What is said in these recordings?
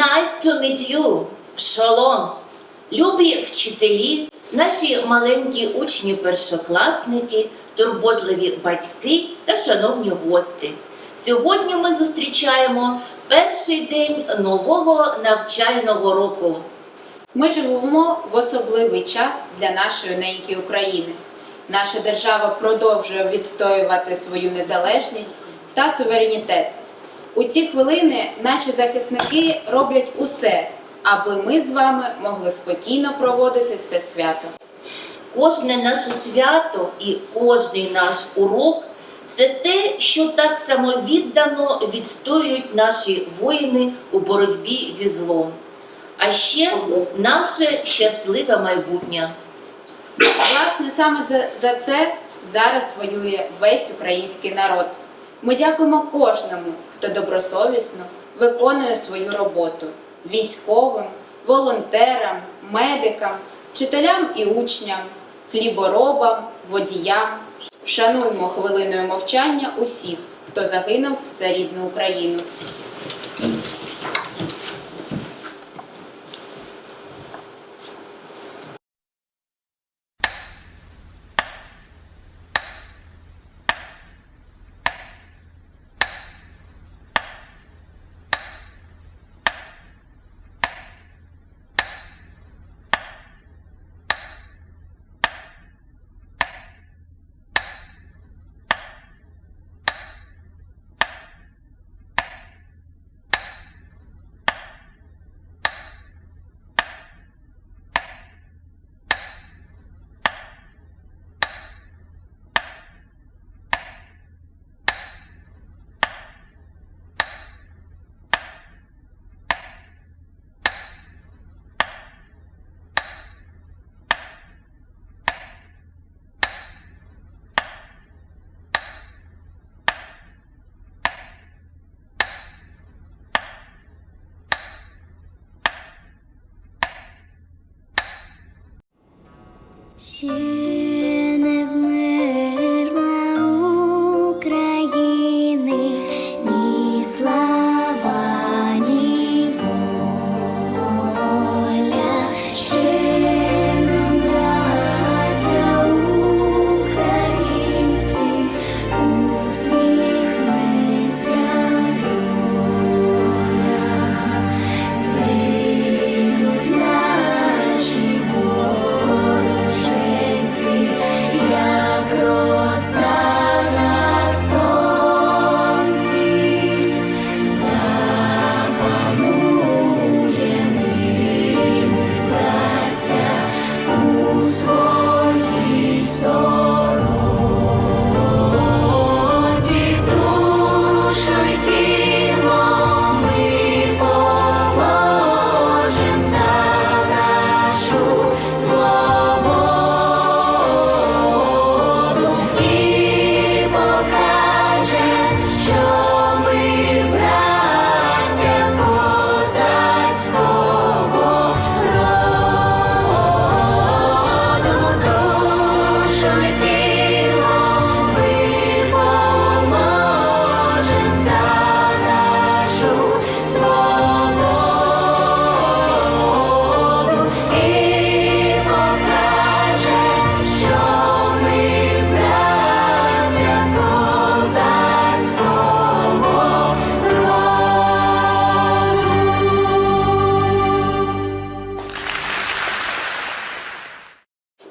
Nice to meet you. Шалом! Любі вчителі, наші маленькі учні першокласники, турботливі батьки та шановні гості. Сьогодні ми зустрічаємо перший день нового навчального року. Ми живемо в особливий час для нашої неньки України. Наша держава продовжує відстоювати свою незалежність та суверенітет. У ці хвилини наші захисники роблять усе, аби ми з вами могли спокійно проводити це свято. Кожне наше свято і кожний наш урок це те, що так самовіддано відстоюють наші воїни у боротьбі зі злом. А ще наше щасливе майбутнє. Власне, саме за- за це зараз воює весь український народ. Ми дякуємо кожному, хто добросовісно виконує свою роботу військовим, волонтерам, медикам, вчителям і учням, хліборобам, водіям. Шануємо хвилиною мовчання усіх, хто загинув за рідну Україну.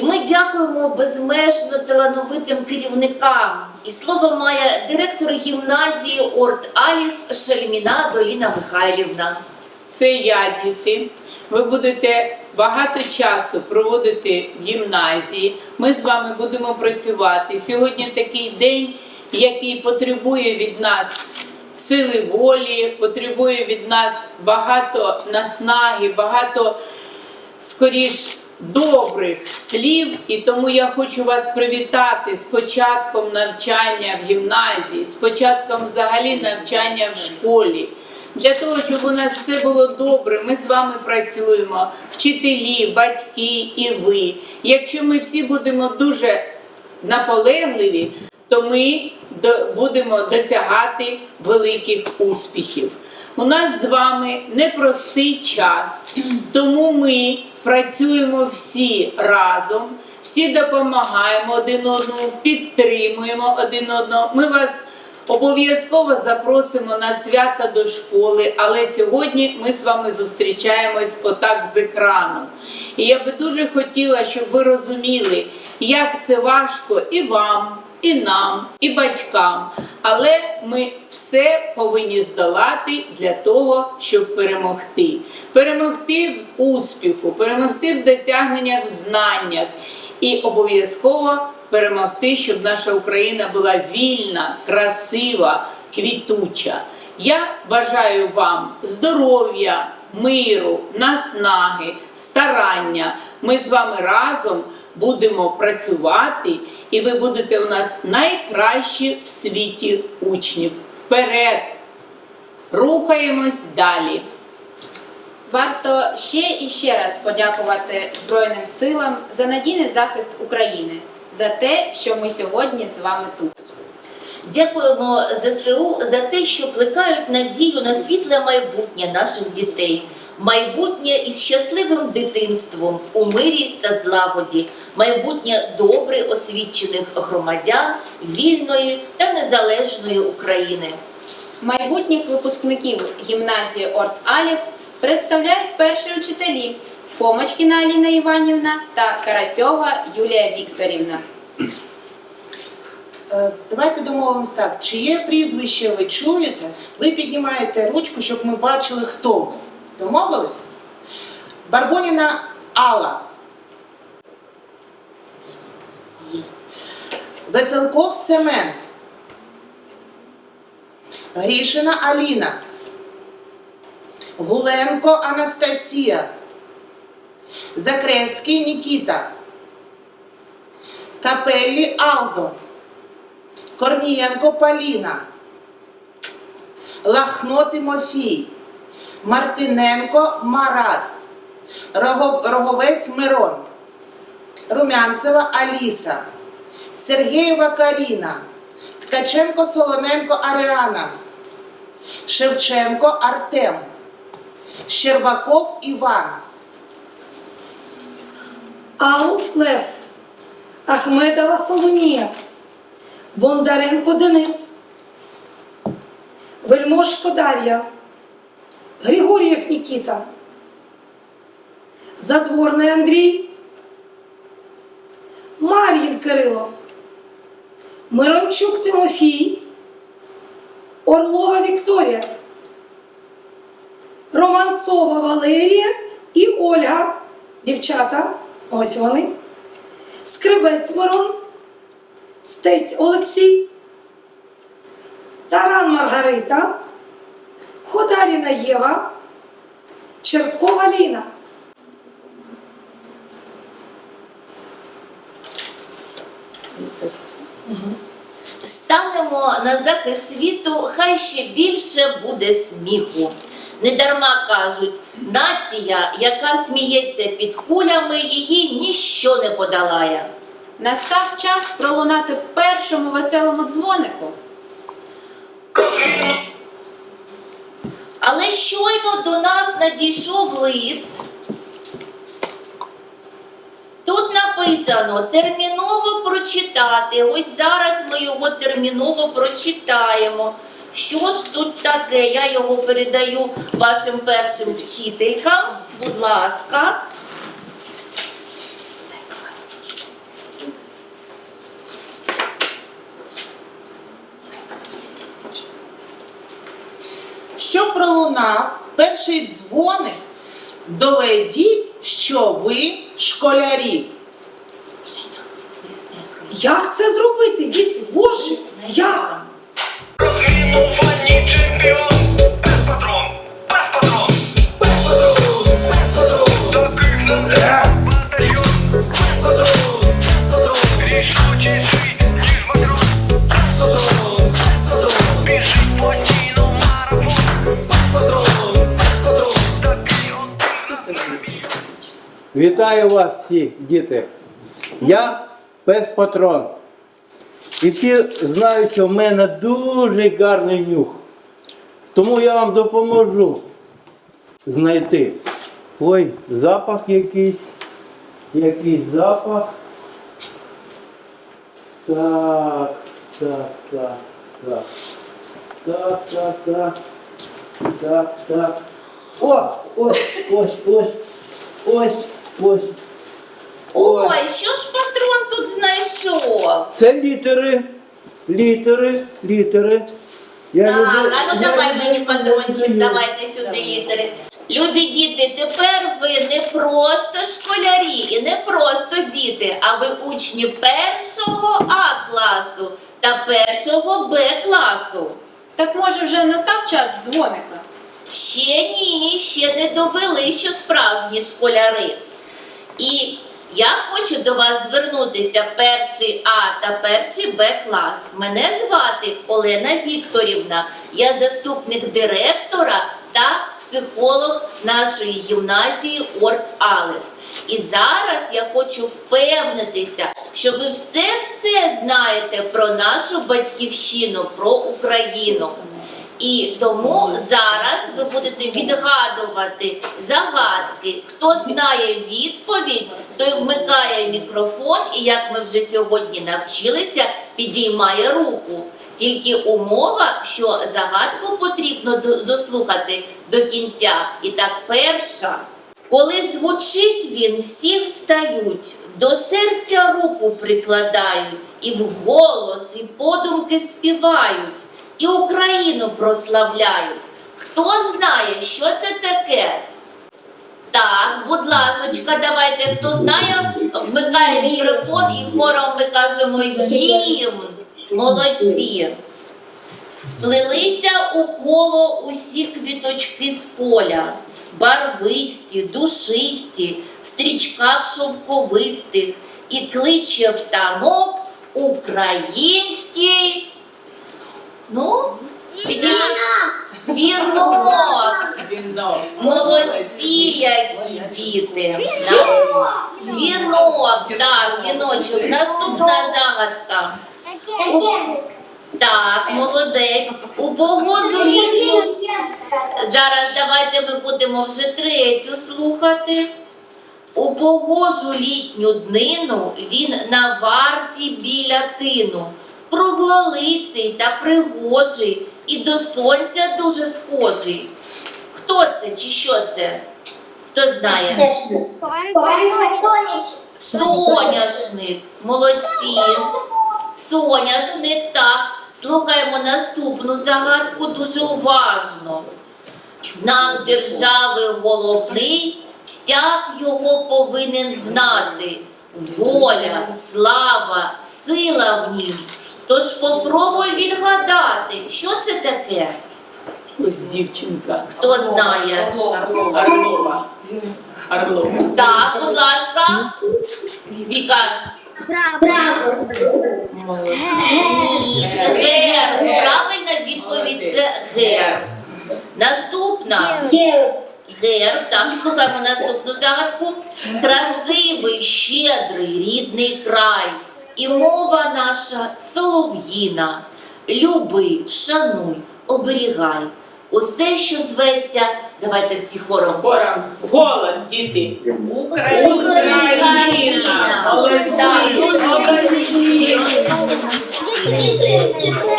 І ми дякуємо безмежно талановитим керівникам. І слово має директор гімназії Орт Алів Шельміна Доліна Михайлівна. Це я, діти. Ви будете багато часу проводити в гімназії. Ми з вами будемо працювати. Сьогодні такий день, який потребує від нас сили волі, потребує від нас багато наснаги, багато скоріш добрих слів, і тому я хочу вас привітати з початком навчання в гімназії, з початком взагалі навчання в школі. Для того, щоб у нас все було добре, ми з вами працюємо, вчителі, батьки і ви. Якщо ми всі будемо дуже наполегливі, то ми будемо досягати великих успіхів. У нас з вами непростий час, тому ми працюємо всі разом, всі допомагаємо один одному, підтримуємо один одного. Ми вас Обов'язково запросимо на свята до школи, але сьогодні ми з вами зустрічаємось отак з екраном. І я би дуже хотіла, щоб ви розуміли, як це важко і вам, і нам, і батькам. Але ми все повинні здолати для того, щоб перемогти. Перемогти в успіху, перемогти в досягненнях в знаннях і обов'язково перемогти, щоб наша Україна була вільна, красива, квітуча. Я бажаю вам здоров'я, миру, наснаги, старання. Ми з вами разом будемо працювати, і ви будете у нас найкращі в світі учнів. Вперед! Рухаємось далі. Варто ще і ще раз подякувати Збройним силам за надійний захист України, за те, що ми сьогодні з вами тут. Дякуємо ЗСУ за те, що плекають надію на світле майбутнє наших дітей, майбутнє із щасливим дитинством у мирі та злагоді, майбутнє добре освічених громадян вільної та незалежної України. Майбутніх випускників гімназії Орт Алів представляють перші учителі Фомочкіна Аліна Іванівна та Карасьова Юлія Вікторівна. Е, Давайте домовимось так. Чиє прізвище ви чуєте, ви піднімаєте ручку, щоб ми бачили, хто ви. Домовились? Барбоніна Алла. Є. Веселков Семен. Грішина Аліна. Гуленко Анастасія. Закревський Нікіта. Капеллі Алдо. Корнієнко Поліна, Лахно Тимофій, Мартиненко Марат, Роговець Мирон, Румянцева Аліса, Сергієва Каріна, Ткаченко Солоненко Аріана, Шевченко Артем, Щербаков Іван, Ауф Лев, Ахмедова Соломія, Бондаренко Денис, Вельмошко Дар'я, Григор'єв Нікіта, Задворний Андрій, Мар'їн Кирило, Мирончук Тимофій, Орлова Вікторія, Романцова Валерія і Ольга. Дівчата, ось вони. Скрибець Мирон, Стець Олексій, Таран Маргарита, Ходаріна Єва, Черткова Ліна. Станемо на захист світу, хай ще більше буде сміху. Недарма кажуть, нація, яка сміється під кулями, її ніщо не подолає. Настав час пролунати першому веселому дзвонику. Але щойно до нас надійшов лист. Тут написано терміново прочитати. Ось зараз ми його терміново прочитаємо. Що ж тут таке? Я його передаю вашим першим вчителькам. Будь ласка. Пролунав перший дзвоник, доведіть, що ви школярі. Як це зробити, діти? Боже, як? Вітаю вас всіх, діти. Я пес Патрон. І всі знають, що в мене дуже гарний нюх. Тому я вам допоможу знайти. Ой, запах якийсь. Якийсь запах. Так, так, так, так. Так, так, так. Так, так. О, ось, ось, ось. Ось, ось. Ой, що ж патрон тут знайшов? Це літери. Літери, літери. Я Так, люблю- а ну я давай люблю мені патрончик, давайте сюди літери. Любі діти, тепер ви не просто школярі і не просто діти, а ви учні першого А класу та першого Б класу. Так може вже настав час дзвоника? Ще ні, ще не довели, що справжні школяри. І я хочу до вас звернутися перший А та перший Б клас. Мене звати Олена Вікторівна. Я заступник директора та психолог нашої гімназії Орт Алеф. І зараз я хочу впевнитися, що ви все-все знаєте про нашу батьківщину, про Україну. І тому зараз ви будете відгадувати загадки. Хто знає відповідь, той вмикає мікрофон і, як ми вже сьогодні навчилися, підіймає руку. Тільки умова, що загадку потрібно дослухати до кінця. І так, перша. Коли звучить він, всі встають, до серця руку прикладають, і вголос, і подумки співають, і Україну прославляють. Хто знає, що це таке? Так, будь ласочка, давайте, хто знає, вмикає мікрофон і хором ми кажемо гімн. Молодці. Сплелися у коло усі квіточки з поля, барвисті, душисті, в стрічках шовковистих, і кличе в танок український. Ну, підіймай. Вінок. Вінок. Молодці, які діти. Вінок, так, віночок. Наступна загадка. Так, молодець. У погожу літню. Зараз давайте ми будемо вже третю слухати. У погожу літню днину він на варті біля тину, круглолиций та пригожий, і до сонця дуже схожий. Хто це чи що це? Хто знає? Соняшник, молодці. Соняшник, так. Слухаємо наступну загадку дуже уважно. Знак держави головний, всяк його повинен знати. Воля, слава, сила в нім. Тож попробуй відгадати, що це таке? Ось дівчинка. Хто знає? Орлова. Орлова. Так, будь ласка. Віка. Ні, це гер. Правильна відповідь це гер. Наступна. Гер, так, слухаємо наступну загадку. Красивий, щедрий, рідний край. І мова наша солов'їна. Люби, шануй, оберігай. Усе, що зветься, давайте всі хором. Хором. Голос, діти. Україна. Україна.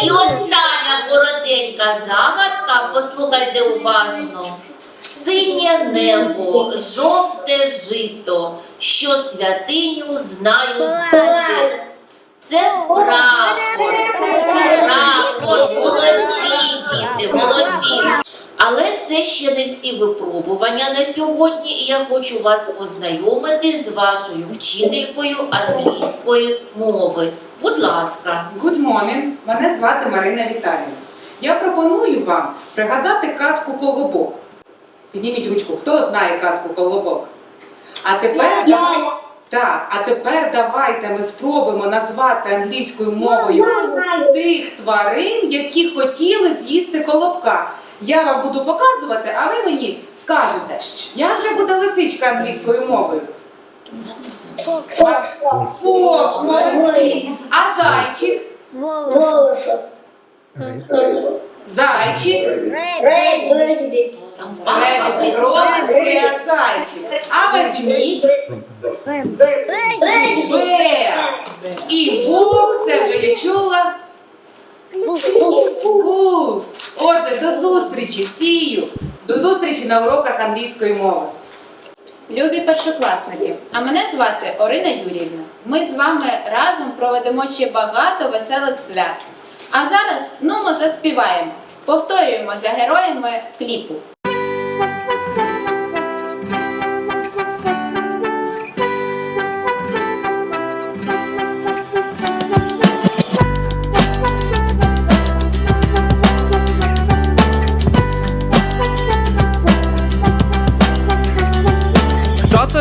І остання коротенька загадка, послухайте уважно. Синє небо, жовте жито, що святиню знають діти. Це прапор. Прапор. Молодці, діти, молодці. Але це ще не всі випробування на сьогодні, і я хочу вас познайомити з вашою вчителькою англійської мови. Будь ласка. Good morning, мене звати Марина Віталіївна. Я пропоную вам пригадати казку Колобок. Підніміть ручку, хто знає казку Колобок? А тепер давай... Так, а тепер давайте ми спробуємо назвати англійською мовою тих тварин, які хотіли з'їсти колобка. Я вам буду показувати, а ви мені скажете, як же буде лисичка англійською мовою? Фокс, молодці. А зайчик? Волосы. Зайчик. Рыбы. Ребята, кролик, а зайчик. А ведмідь. Бе. І вовк, це вже я чула. Отже, до зустрічі, сію. До зустрічі на уроках англійської мови. Любі першокласники, а мене звати Орина Юрівна. Ми з вами разом проведемо ще багато веселих свят. А зараз нумо заспіваємо, повторюємо за героями кліпу. Хто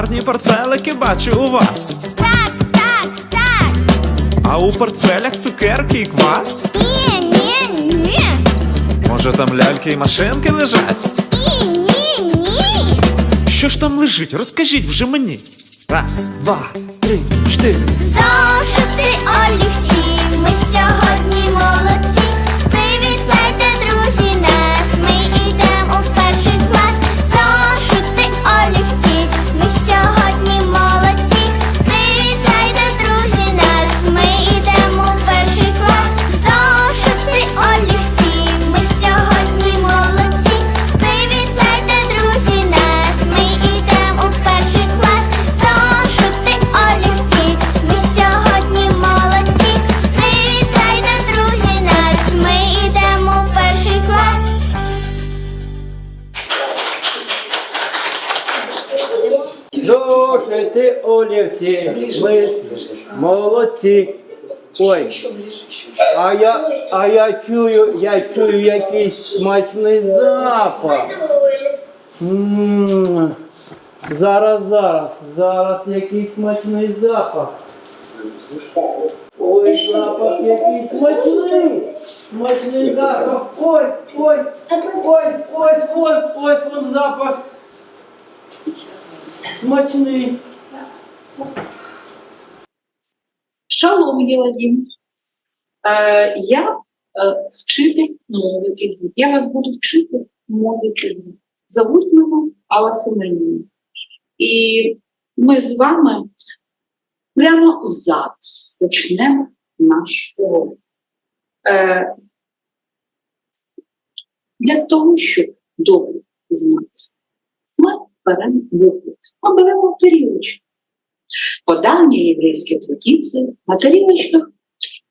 Гарні портфелики бачу у вас. Так, так, так. А у портфелях цукерки і квас? Ні, ні, ні. Може там ляльки і машинки лежать? І ні, ні. Що ж там лежить? Розкажіть вже мені. Раз, два, три, чотири. Зошити олівці, олівці, ми молодці. Ой, а я, а я чую, я чую якийсь смачний запах. М, Зараз, зараз, зараз якийсь смачний запах. Ой, запах який смачний. Смачний запах. Ой, ой, ой, ось, ось, ось він запах. Смачний. Шалом, Єладін. Е, я е, вчитель мови Києва. Я вас буду вчити мови Києва. Зовуть мене Алла Семенівна. І ми з вами прямо зараз почнемо наш урок. Е, для того, щоб добре знати, ми беремо букви. Ми беремо тарілочку. По давній єврейській традиції на тарілочках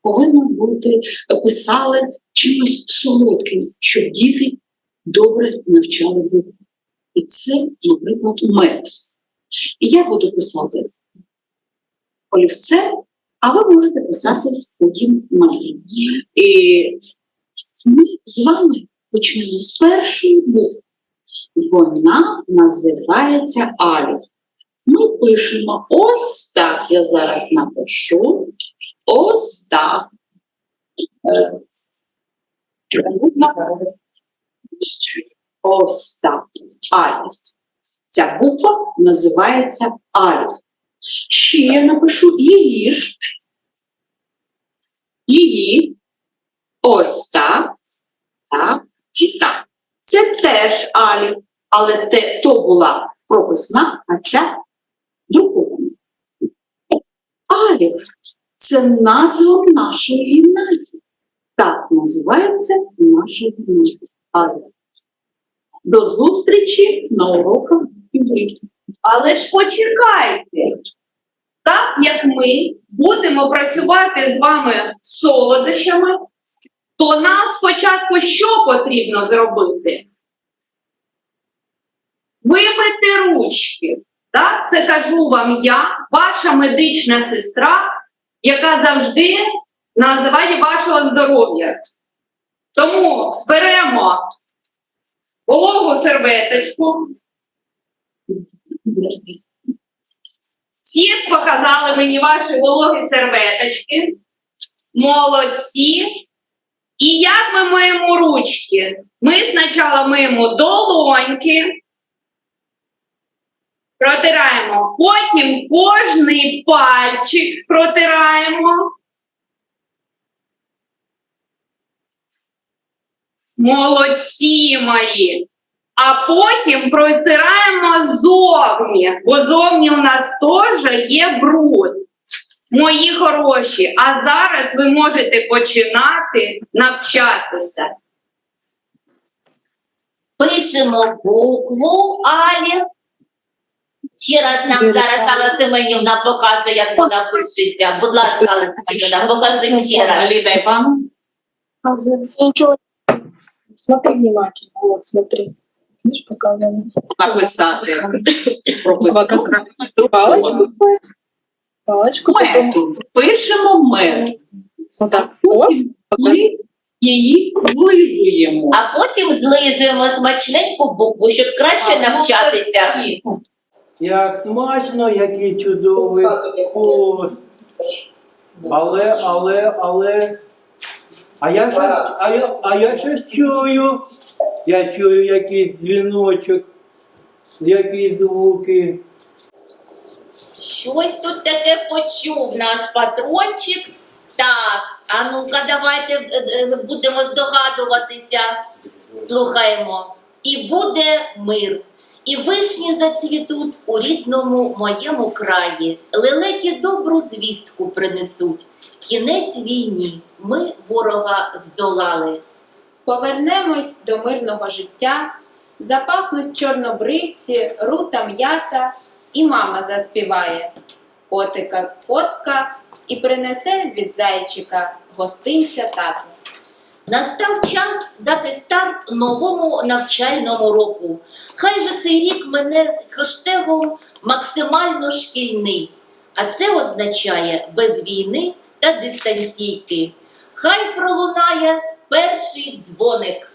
повинно бути писали чимось солодким, щоб діти добре навчали букви. І це, наприклад, мед. І я буду писати олівцем, а ви можете писати потім медом. І ми з вами почнемо з першої букви. Вона називається Аліф. Ми пишемо ось так. Я зараз напишу. Ось так. Е, Ось так. Аліф. Ця буква називається Аліф. Ще я напишу її ж. Її. Ось так. Так. І так. Це теж Аліф. Але те, то була прописна, а ця друкована. Аліф це назва нашої гімназії. Так називається наша гімназія. Аліф. До зустрічі на уроках. Але ж почекайте. Так як ми будемо працювати з вами солодощами, то нам спочатку що потрібно зробити? Вимити ручки. Так, це кажу вам я, ваша медична сестра, яка завжди на заваді вашого здоров'я. Тому беремо вологу серветочку. Всі показали мені ваші вологі серветочки. Молодці. І як ми миємо ручки? Ми спочатку миємо долоньки, протираємо, потім кожний пальчик протираємо. Молодці мої. А потім протираємо зовні, бо зовні у нас теж є бруд. Мої хороші, а зараз ви можете починати навчатися. Пишемо букву Алі. Ще раз нам зараз Алла Семенівна показує, як вона пишеться. Будь ласка, Алла Семенівна, покажи ще раз. Аліда Івановна. Смотри внимательно. Вот, смотри. Видишь, показано. написати. Палочку. Палочку. Мету. Пишемо мету. вот так. Ми її злизуємо. А потім злизуємо смачненьку букву, щоб краще навчатися. Як смачно, який чудовий вкус. Але, але, але. А я щось, а я, а я щось чую. Я чую якийсь дзвіночок, якісь звуки. Щось тут таке почув наш патрончик. Так, а ну-ка, давайте е, е, будемо здогадуватися. Слухаємо. І буде мир. І вишні зацвітуть у рідному моєму краї. Лелеки добру звістку принесуть. Кінець війні. Ми ворога здолали. Повернемось до мирного життя, запахнуть чорнобривці, рута м'ята, і мама заспіває котика котка і принесе від зайчика гостинця тата. Настав час дати старт новому навчальному року. Хай же цей рік мене з хештегом максимально шкільний, а це означає без війни та дистанційки. Хай пролунає перший дзвоник.